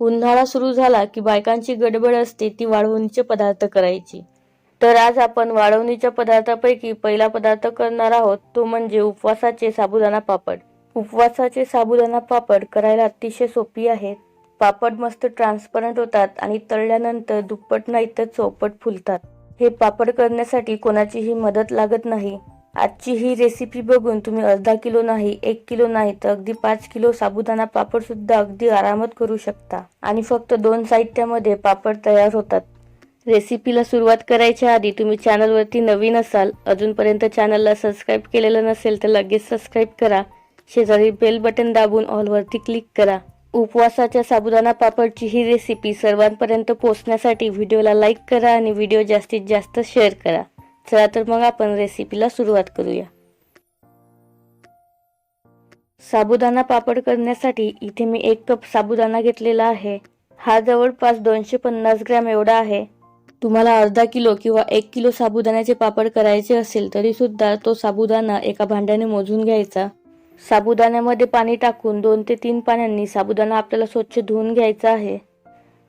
उन्हाळा सुरू झाला की बायकांची गडबड असते ती वाळवणीचे पदार्थ करायची. तर आज आपण वाळवणीच्या पदार्थापैकी पहिला पदार्थ करणार आहोत तो म्हणजे उपवासाचे साबुदाणा पापड. उपवासाचे साबुदाणा पापड करायला अतिशय सोपी आहेत. पापड मस्त ट्रान्सपरंट होतात आणि तळल्यानंतर दुप्पट नाही तर चौपट फुलतात. हे पापड करण्यासाठी कोणाचीही मदत लागत नाही. आजची ही रेसिपी बघून तुम्ही अर्धा किलो नाही एक किलो नाही तर अगदी पाच किलो साबुदाणा पापड सुद्धा अगदी आरामात करू शकता. आणि फक्त दोन साहित्यामध्ये पापड तयार होतात. रेसिपीला सुरुवात करायच्या आधी तुम्ही चॅनलवरती नवीन असाल अजूनपर्यंत चॅनलला सबस्क्राईब केलेलं नसेल तर लगेच सबस्क्राईब करा. शेजारी बेल बटन दाबून ऑलवरती क्लिक करा. उपवासाच्या साबुदाणा पापडची ही रेसिपी सर्वांपर्यंत पोहोचण्यासाठी व्हिडिओला लाईक करा आणि व्हिडिओ जास्तीत जास्त शेअर करा. चला तर मग आपण रेसिपीला सुरुवात करूया. साबुदाणा पापड करण्यासाठी इथे मी एक कप साबुदाणा घेतलेला आहे. हा जवळपास दोनशे पन्नास ग्रॅम एवढा आहे. तुम्हाला अर्धा किलो किंवा एक किलो साबुदाण्याचे पापड करायचे असेल तरी सुद्धा तो साबुदाणा एका भांड्याने मोजून घ्यायचा. साबुदाण्यामध्ये पाणी टाकून दोन ते तीन पाण्यांनी साबुदाणा आपल्याला स्वच्छ धुवून घ्यायचा आहे.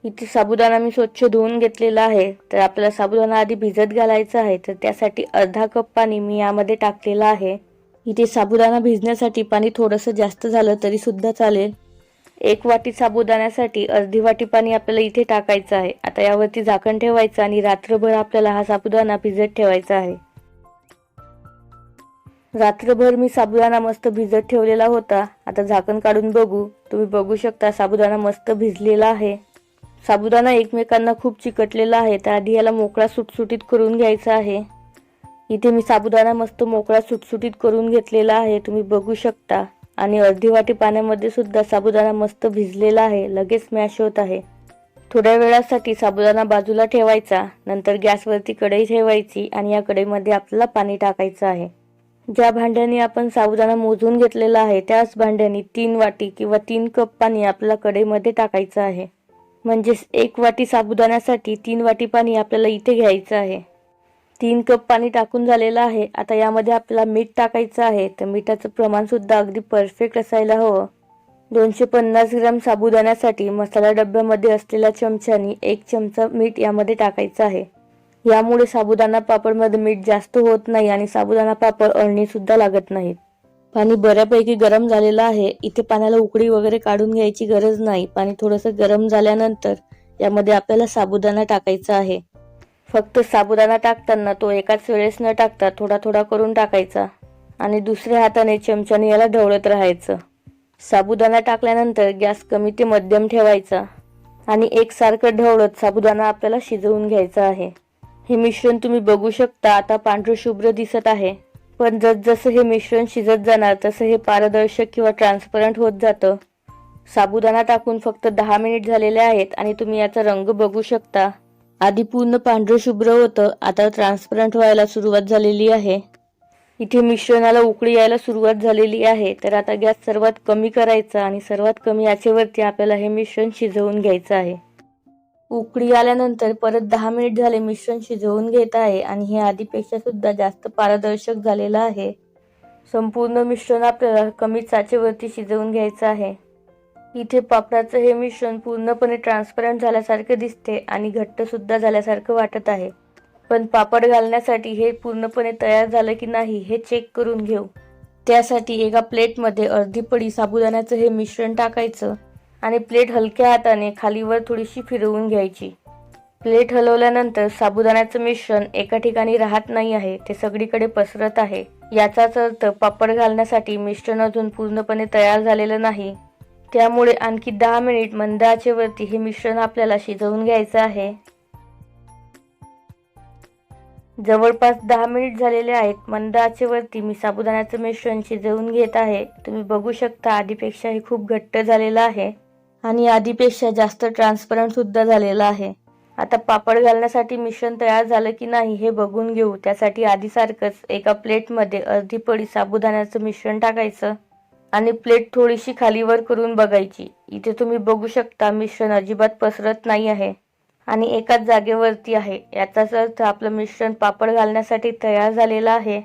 इथे साबुदाणा मी स्वच्छ धुवून घेतलेला आहे. तर आपल्याला साबुदाणा आधी भिजत घालायचा आहे. तर त्यासाठी अर्धा कप पाणी मी यामध्ये टाकलेलं आहे. इथे साबुदाणा भिजण्यासाठी पाणी थोडंसं जास्त झालं तरी सुद्धा चालेल. एक वाटी साबुदाण्यासाठी अर्धी वाटी पाणी आपल्याला इथे टाकायचं आहे. आता यावरती झाकण ठेवायचं आणि रात्रभर आपल्याला हा साबुदाणा भिजत ठेवायचा आहे. रात्रभर मी साबुदाणा मस्त भिजत ठेवलेला होता. आता झाकण काढून बघू. तुम्ही बघू शकता साबुदाणा मस्त भिजलेला आहे. साबुदाणा एकमेकांना खूप चिकटलेला आहे. तर आधी याला मोकळा सुटसुटीत करून घ्यायचा आहे. इथे मी साबुदाणा मस्त मोकळा सुटसुटीत करून घेतलेला आहे. तुम्ही बघू शकता. आणि अर्धी वाटी पाण्यामध्ये सुद्धा साबुदाणा मस्त भिजलेला आहे. लगेच मॅश होत आहे. थोड्या वेळासाठी साबुदाणा बाजूला ठेवायचा. नंतर गॅसवरती कढई ठेवायची आणि या कढईमध्ये आपल्याला पाणी टाकायचं आहे. ज्या भांड्याने आपण साबुदाणा मोजून घेतलेला आहे त्याच भांड्याने तीन वाटी किंवा तीन कप पाणी आपल्याला कढईमध्ये टाकायचं आहे. म्हणजेच एक वाटी साबुदाण्यासाठी तीन वाटी पाणी आपल्याला इथे घ्यायचं आहे. तीन कप पाणी टाकून झालेलं आहे. आता यामध्ये आपल्याला मीठ टाकायचं आहे. तर मिठाचं प्रमाणसुद्धा अगदी परफेक्ट असायला हवं. दोनशे पन्नास ग्राम साबुदाण्यासाठी मसाला डब्यामध्ये असलेल्या चमच्यानी एक चमचा मीठ यामध्ये टाकायचं आहे. यामुळे साबुदाणा पापडमध्ये मीठ जास्त होत नाही आणि साबुदाणा पापड अळणीसुद्धा लागत नाहीत. पाणी बऱ्यापैकी गरम झालेलं आहे. इथे पाण्याला उकडी वगैरे काढून घ्यायची गरज नाही. पाणी थोडंसं गरम झाल्यानंतर यामध्ये आपल्याला साबुदाणा टाकायचा आहे. फक्त साबुदाणा टाकताना तो एकाच वेळेस न टाकता थोडा थोडा करून टाकायचा. आणि दुसऱ्या हाताने चमच्याने याला ढवळत राहायचं. साबुदाणा टाकल्यानंतर गॅस कमी ते मध्यम ठेवायचा. आणि एकसारखं ढवळत साबुदाणा आपल्याला शिजवून घ्यायचा आहे. हे मिश्रण तुम्ही बघू शकता. आता पांढरं शुभ्र दिसत आहे. पण जसजसं हे मिश्रण शिजत जाणार तसं हे पारदर्शक किंवा ट्रान्सपरंट होत जातं. साबुदाणा टाकून फक्त दहा मिनिट झालेले आहेत आणि तुम्ही याचा रंग बघू शकता. आधी पूर्ण पांढरं शुभ्र होतं आता ट्रान्सपरंट व्हायला सुरुवात झालेली आहे. इथे मिश्रणाला उकळी यायला सुरुवात झालेली आहे तर आता गॅस सर्वात कमी करायचा आणि सर्वात कमी याचेवरती आपल्याला हे मिश्रण शिजवून घ्यायचं आहे. उकळी आल्यानंतर परत दहा मिनिट झाले मिश्रण शिजवून घेत आहे आणि हे आधीपेक्षा सुद्धा जास्त पारदर्शक झालेलं आहे. संपूर्ण मिश्रण आपल्याला कमी चाचेवरती शिजवून घ्यायचं आहे. इथे पापडाचं हे मिश्रण पूर्णपणे ट्रान्सपरंट झाल्यासारखं दिसते आणि घट्ट सुद्धा झाल्यासारखं वाटत आहे. पण पापड घालण्यासाठी हे पूर्णपणे तयार झालं की नाही हे चेक करून घेऊ. त्यासाठी एका प्लेटमध्ये अर्धी पडी साबुदाण्याचं हे मिश्रण टाकायचं. आणि प्लेट हलक्या हाताने खालीवर थोडीशी फिरवून घ्यायची. प्लेट हलवल्यानंतर साबुदाण्याचं मिश्रण एका ठिकाणी राहत नाही आहे ते सगळीकडे पसरत आहे. याचाच अर्थ पापड घालण्यासाठी मिश्रण अजून पूर्णपणे तयार झालेलं नाही. त्यामुळे आणखी दहा मिनिट मंद आचेवरती हे मिश्रण आपल्याला शिजवून घ्यायचं आहे. जवळपास दहा मिनिट झालेले आहेत मंद आचेवरती मी साबुदाण्याचं मिश्रण शिजवून घेत आहे. तुम्ही बघू शकता आधीपेक्षा हे खूप घट्ट झालेलं आहे. आणि आधीपेक्षा जास्त ट्रान्सपरंट सुद्धा आहे. आता पापड घालण्यासाठी मिश्रण तयार झालं की नाही हे बघून घेऊ. त्यासाठी आधीसारखंच एका प्लेटमध्ये अर्धी पडी साबुदाण्याचं मिश्रण टाकायचं आणि प्लेट थोडीशी खालीवर करून बघायची. इथे तुम्ही बघू शकता मिश्रण अजिबात पसरत नाही आहे आणि एकाच जागेवरती आहे. याचाच अर्थ आपलं मिश्रण पापड घालण्यासाठी तयार झालेलं आहे.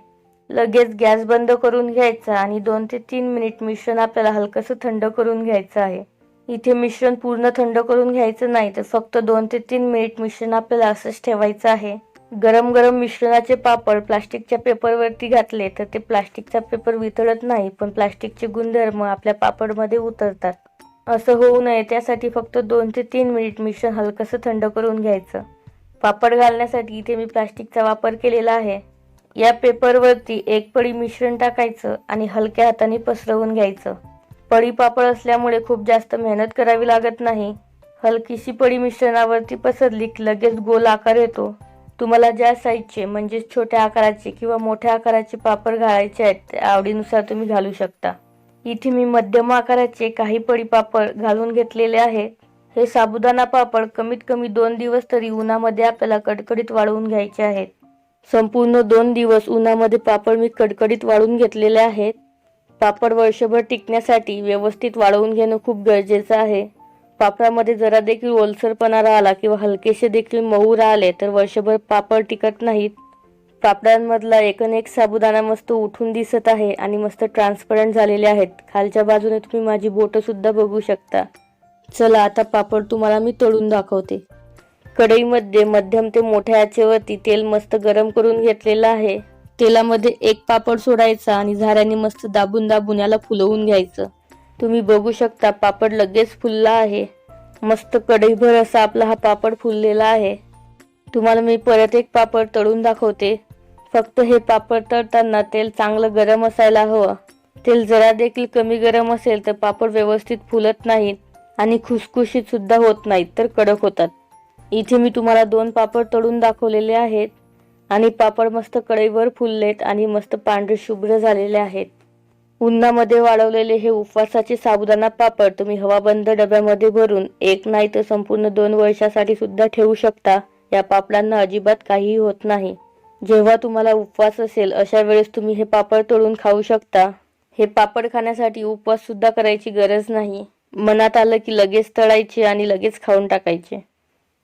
लगेच गॅस बंद करून घ्यायचा आणि दोन ते तीन मिनिट मिश्रण आपल्याला हलकंसं थंड करून घ्यायचं आहे. इथे मिश्रण पूर्ण थंड करून घ्यायचं नाही तर फक्त दोन ते तीन मिनिट मिश्रण आपल्याला असंच ठेवायचं आहे. गरम गरम मिश्रणाचे पापड प्लास्टिकच्या पेपरवरती घातले तर ते प्लास्टिकचा पेपर वितळत नाही पण प्लास्टिकचे गुणधर्म आपल्या पापडमध्ये उतरतात. असं होऊ नये त्यासाठी फक्त दोन ते तीन मिनिट मिश्रण हलकंसं थंड करून घ्यायचं. पापड घालण्यासाठी इथे मी प्लास्टिकचा वापर केलेला आहे. या पेपरवरती एक पडी मिश्रण टाकायचं आणि हलक्या हाताने पसरवून घ्यायचं. पळी पापड असल्यामुळे खूप जास्त मेहनत करावी लागत नाही. हलकीशी पडी मिश्रणावरती पसरली की लगेच गोल आकार येतो. तुम्हाला ज्या साईजचे म्हणजेच छोट्या आकाराचे किंवा मोठ्या आकाराचे पापड घालायचे आहेत ते आवडीनुसार तुम्ही घालू शकता. इथे मी मध्यम आकाराचे काही पळी पापड घालून घेतलेले आहेत हे साबुदाणा पापड कमीत कमी दोन दिवस तरी उन्हामध्ये आपल्याला कडकडीत वाळवून घ्यायचे आहेत. संपूर्ण दोन दिवस उन्हामध्ये पापड मी कडकडीत वाळून घेतलेले आहेत. पापड वर्षभर टिकण्यासाठी व्यवस्थित वाळवून घेणं खूप गरजेचं आहे. पापडामध्ये जरा देखील ओलसरपणा राहिला किंवा हलकेसे देखील मऊ राहिले तर वर्षभर पापड टिकत नाहीत. पापडांमधला एकन एक साबुदाणा मस्त उठून दिसत आहे आणि मस्त ट्रान्सपरंट झालेले आहेत. खालच्या बाजूने तुम्ही माझी बोटंसुद्धा बघू शकता. चला आता पापड तुम्हाला मी तळून दाखवते. कढईमध्ये मध्यम ते मोठ्या आचेवरती तेल मस्त गरम करून घेतलेलं आहे. तेलामध्ये एक पापड सोडायचा आणि झाऱ्याने मस्त दाबून दाबून याला फुलवून घ्यायचं. तुम्ही बघू शकता पापड लगेच फुलला आहे. मस्त कढईभर असा आपला हा पापड फुललेला आहे. तुम्हाला मी परत एक पापड तळून दाखवते. फक्त हे पापड तळताना तेल चांगलं गरम असायला हवं. तेल जरा देखील कमी गरम असेल तर पापड व्यवस्थित फुलत नाहीत आणि खुसखुशीत सुद्धा होत नाहीत तर कडक होतात. इथे मी तुम्हाला दोन पापड तळून दाखवलेले आहेत. आणि पापड मस्त कढईवर फुललेत आणि मस्त पांढरे शुभ्र झालेले आहेत. उन्हामध्ये वाळवलेले हे उपवासाचे साबुदाणा पापड तुम्ही हवाबंद डब्यामध्ये भरून एक नाही तर संपूर्ण दोन वर्षासाठी सुद्धा ठेवू शकता. या पापडांना अजिबात काहीही होत नाही. जेव्हा तुम्हाला उपवास असेल अशा वेळेस तुम्ही हे पापड तळून खाऊ शकता. हे पापड खाण्यासाठी उपवास सुद्धा करायची गरज नाही. मनात आलं की लगेच तळायचे आणि लगेच खाऊन टाकायचे.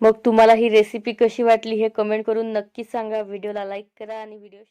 मग तुम्हाला ही रेसिपी कशी वाटली हे कमेंट करून नक्कीच सांगा. व्हिडिओला लाईक करा आणि व्हिडिओ